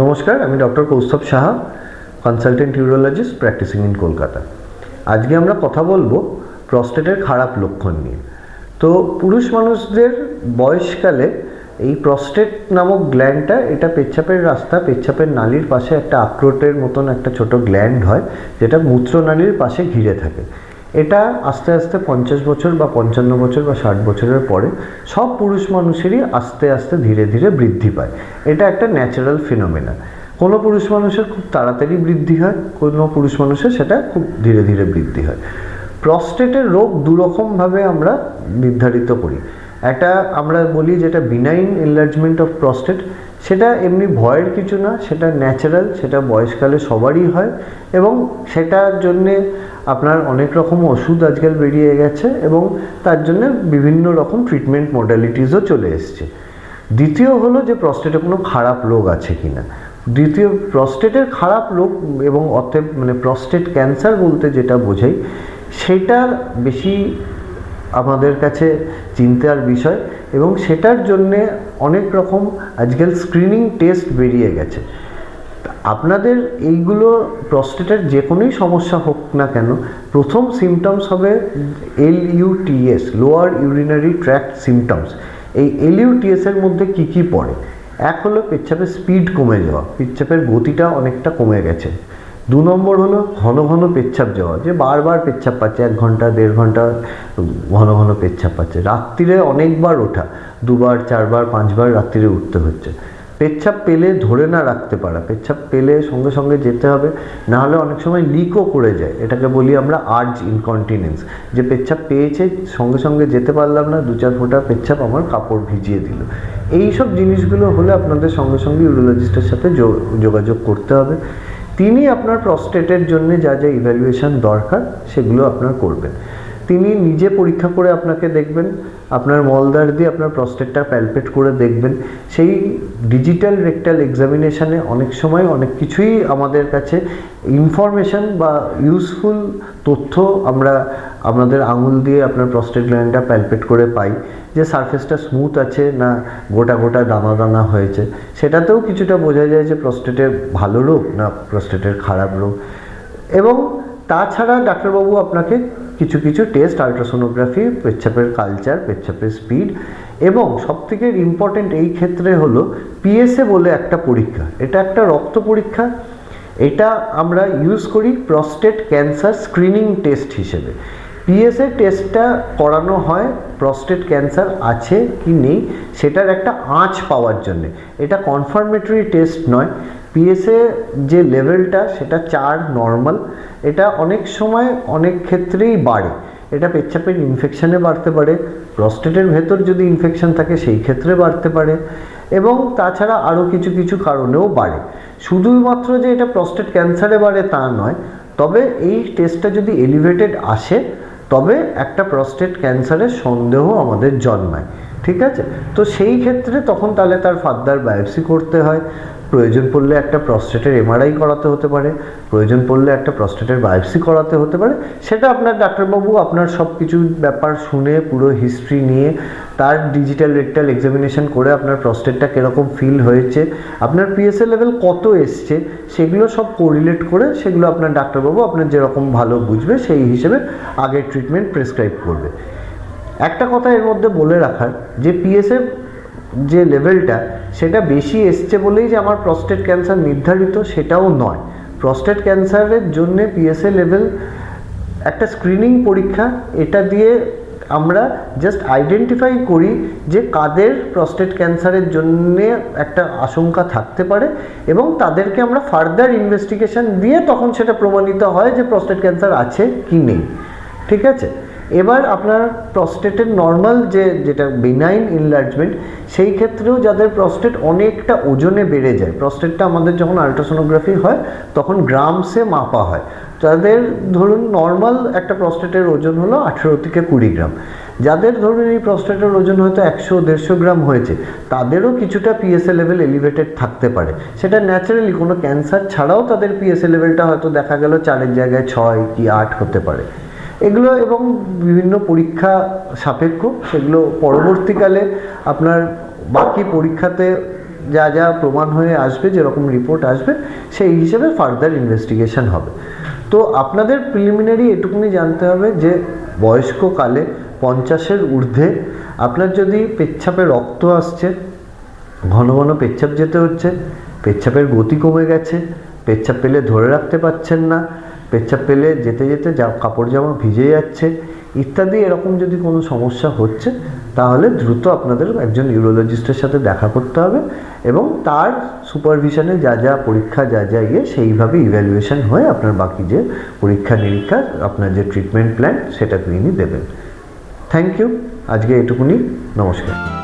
নমস্কার, আমি doctor Kaustav Saha consultant urologist practicing in Kolkata. আজকে আমরা কথা বলব প্রস্টেটের খারাপ লক্ষণ নিয়ে। তো পুরুষ মানুষদের বয়সকালে এই প্রস্টেট নামক গ্ল্যান্ডটা এটা পেচ্ছাপের রাস্তা, পেচ্ছাপের নালীর পাশে একটা আখরোটের মতন একটা ছোট গ্ল্যান্ড হয়, যেটা মূত্রনালীর পাশে ঘিরে থাকে। এটা আস্তে আস্তে পঞ্চাশ বছর বা পঞ্চান্ন বছর বা ষাট বছরের পরে সব পুরুষ মানুষেরই আস্তে আস্তে ধীরে ধীরে বৃদ্ধি পায়। এটা একটা ন্যাচারাল ফিনোমেনা কোনো পুরুষ মানুষের খুব তাড়াতাড়ি বৃদ্ধি হয়, কোনো পুরুষ মানুষের সেটা খুব ধীরে ধীরে বৃদ্ধি হয়। প্রস্টেটের রোগ দুরকমভাবে আমরা নির্ধারিত করি। একটা আমরা বলি যেটা বিনাইন এনলার্জমেন্ট অফ প্রস্টেট সেটা এমনি ভয়ের কিছু না, সেটা ন্যাচারাল সেটা বয়সকালে সবারই হয় এবং সেটার জন্যে আপনার অনেক রকম ওষুধ আজকাল বেরিয়ে গেছে এবং তার জন্য বিভিন্ন রকম ট্রিটমেন্ট মডালিটিসও চলে এসছে। দ্বিতীয় হলো যে প্রস্টেটে কোনো খারাপ রোগ আছে কি না দ্বিতীয় প্রস্টেটের খারাপ রোগ এবং অতএব মানে প্রস্টেট ক্যান্সার বলতে যেটা বোঝাই, সেটার বেশি আমাদের কাছে চিন্তার বিষয় এবং সেটার জন্যে অনেক রকম আজকাল স্ক্রিনিং টেস্ট বেরিয়ে গেছে। আপনাদের এইগুলো প্রস্টেটের যে কোনোই সমস্যা হোক না কেন, প্রথম সিমটমস হবে L UTS lower urinary tract symptoms এই এল ইউটিএসের মধ্যে কি কি পড়ে? এক হলো পেচ্ছাপের স্পিড কমে যাওয়া, পেচ্ছাপের গতিটা অনেকটা কমে গেছে। দু নম্বর হলো ঘন ঘন পেচ্ছাপ যাওয়া, যে বারবার পেচ্ছাপ পাচ্ছে, এক ঘণ্টা, দেড় ঘণ্টা ঘন ঘন পেচ্ছাপ পাচ্ছে। রাত্রিরে অনেকবার ওঠা, দুবার, চারবার, পাঁচবার রাত্রিরে উঠতে হচ্ছে। পেচ্ছাপ পেলে ধরে না রাখতে পারা, পেচ্ছাপ পেলে সঙ্গে সঙ্গে যেতে হবে, না হলে অনেক সময় লিকও করে যায়। এটাকে বলি আমরা আর্জ ইনকন্টিনেন্স যে পেচ্ছাপ পেয়েছে, সঙ্গে সঙ্গে যেতে পারলাম না, দু চার ফোঁটা পেচ্ছাপ আমার কাপড় ভিজিয়ে দিল। এই সব জিনিসগুলো হলে আপনাদের সঙ্গে সঙ্গে ইউরোলজিস্টের সাথে যোগাযোগ করতে হবে। তিনি আপনার প্রস্টেটের জন্য যা যা ইভ্যালুয়েশন দরকার সেগুলো আপনার করবেন। তিনি নিজে পরীক্ষা করে আপনাকে দেখবেন, আপনার মলদার দিয়ে আপনার প্রস্টেটটা প্যালপেট করে দেখবেন। সেই ডিজিটাল রেকটাল এক্সামিনেশানে অনেক সময় অনেক কিছুই আমাদের কাছে ইনফরমেশন বা ইউজফুল তথ্য আমরা আমাদের আঙুল দিয়ে আপনার প্রস্টেট গ্ল্যান্ডটা প্যালপেট করে পাই। যে সারফেসটা স্মুথ আছে না গোটা গোটা দানা দানা হয়েছে। সেটাতেও কিছুটা বোঝা যায় যে প্রস্টেটের ভালো রোগ না প্রস্টেটের খারাপ রোগ। এবং তাছাড়া ডাক্তারবাবু আপনাকে কিছু কিছু টেস্ট আলট্রাসোনোগ্রাফি পেচ্ছাপের কালচার পেচ্ছাপের স্পিড এবং সবথেকে ইম্পর্টেন্ট এই ক্ষেত্রে হলো পিএসএ বলে একটা পরীক্ষা। এটা একটা রক্ত পরীক্ষা। এটা আমরা ইউজ করি প্রস্টেট ক্যান্সার স্ক্রিনিং টেস্ট হিসেবে। পিএসএ টেস্টটা করানো হয় প্রস্টেট ক্যান্সার আছে কি নেই, সেটার একটা আঁচ পাওয়ার জন্যে। এটা কনফার্মেটরি টেস্ট নয়। পিএসএ যে লেভেলটা সেটা চার নর্মাল এটা অনেক সময় অনেক ক্ষেত্রেই বাড়ে। এটা পেচ্ছাপের ইনফেকশনে বাড়তে পারে। প্রস্টেটের ভেতর যদি ইনফেকশন থাকে, সেই ক্ষেত্রে বাড়তে পারে। এবং তাছাড়া আরও কিছু কিছু কারণেও বাড়ে। শুধুমাত্র যে এটা প্রস্টেট ক্যান্সারে বাড়ে তা নয়, তবে এই টেস্টটা যদি এলিভেটেড আসে তবে একটা প্রস্টেট ক্যান্সারের সন্দেহ আমাদের জন্মায়, ঠিক আছে? তো সেই ক্ষেত্রে তখন তাহলে তার ফার্দার বায়োপসি করতে হয়। প্রয়োজন পড়লে একটা প্রস্টেটের এমআরআই করাতে হতে পারে, প্রয়োজন পড়লে একটা প্রস্টেটের বায়োপসি করাতে হতে পারে, সেটা আপনার ডাক্তারবাবু আপনার সব কিছু ব্যাপার শুনে পুরো হিস্ট্রি নিয়ে তার ডিজিটাল রেকটাল এক্সামিনেশন করে আপনার প্রস্টেটটা কীরকম ফিল হয়েছে, আপনার পিএসএ লেভেল কত এসছে, সেগুলো সব কোরিলেট করে সেগুলো আপনার ডাক্তারবাবু আপনার যেরকম ভালো বুঝবে সেই হিসেবে আগের ট্রিটমেন্ট প্রেসক্রাইব করবে। একটা কথা এর মধ্যে বলে রাখার, যে পিএসএ যে লেভেলটা সেটা বেশি এসছে বলেই যে আমার প্রস্টেট ক্যান্সার নির্ধারিত, সেটাও নয়। প্রস্টেট ক্যান্সারের জন্য পিএসএ লেভেল একটা স্ক্রিনিং পরীক্ষা, এটা দিয়ে আমরা জাস্ট আইডেন্টিফাই করি যে কাদের প্রস্টেট ক্যান্সারের জন্য একটা আশঙ্কা থাকতে পারে এবং তাদেরকে আমরা ফার্দার ইনভেস্টিগেশন দিয়ে তখন সেটা প্রমাণিত হয় যে প্রস্টেট ক্যান্সার আছে কি নেই। ঠিক আছে? এবার আপনার প্রস্টেটের নর্মাল যে, যেটা বিনাইন ইনলার্জমেন্ট সেই ক্ষেত্রেও যাদের প্রস্টেট অনেকটা ওজনে বেড়ে যায় প্রস্টেটটা আমাদের যখন আলট্রাসোনোগ্রাফি হয়, তখন গ্রামসে মাপা হয়। যাদের ধরুন নর্মাল একটা প্রস্টেটের ওজন হলো আঠেরো থেকে কুড়ি গ্রাম। যাদের ধরুন এই প্রস্টেটের ওজন হয়তো একশো, দেড়শো গ্রাম হয়েছে, তাদেরও কিছুটা পিএসএ লেভেল এলিভেটেড থাকতে পারে। সেটা ন্যাচারালি কোনো ক্যান্সার ছাড়াও তাদের পিএসএ লেভেলটা হয়তো দেখা গেল চারের জায়গায় ছয় কি আট হতে পারে। এগুলো এবং বিভিন্ন পরীক্ষা সাপেক্ষ, সেগুলো পরবর্তীকালে আপনার বাকি পরীক্ষাতে যা যা প্রমাণ হয়ে আসবে, যেরকম রিপোর্ট আসবে, সেই হিসেবে ফার্দার ইনভেস্টিগেশন হবে। তো আপনাদের প্রিলিমিনারি এটুকুনি জানতে হবে যে বয়স্ককালে পঞ্চাশের ঊর্ধ্বে আপনার যদি পেচ্ছাপে রক্ত আসছে, ঘন ঘন পেচ্ছাপ যেতে হচ্ছে, পেচ্ছাপের গতি কমে গেছে, পেচ্ছাপ পেলে ধরে রাখতে পারছেন না পেচ্ছাপ পেলে, যেতে যেতে যা কাপড় জামা ভিজে যাচ্ছে, ইত্যাদি, এরকম যদি কোনো সমস্যা হচ্ছে, তাহলে দ্রুত আপনাদের একজন ইউরোলজিস্টের সাথে দেখা করতে হবে এবং তার সুপারভিশনে যা যা পরীক্ষা, যা যা ইয়ে সেইভাবে ইভ্যালুয়েশন হয়ে আপনার বাকি যে পরীক্ষা, নিরীক্ষা, আপনার যে ট্রিটমেন্ট প্ল্যান সেটা তিনি দেবেন। থ্যাংক ইউ আজকে এটুকুনি। নমস্কার।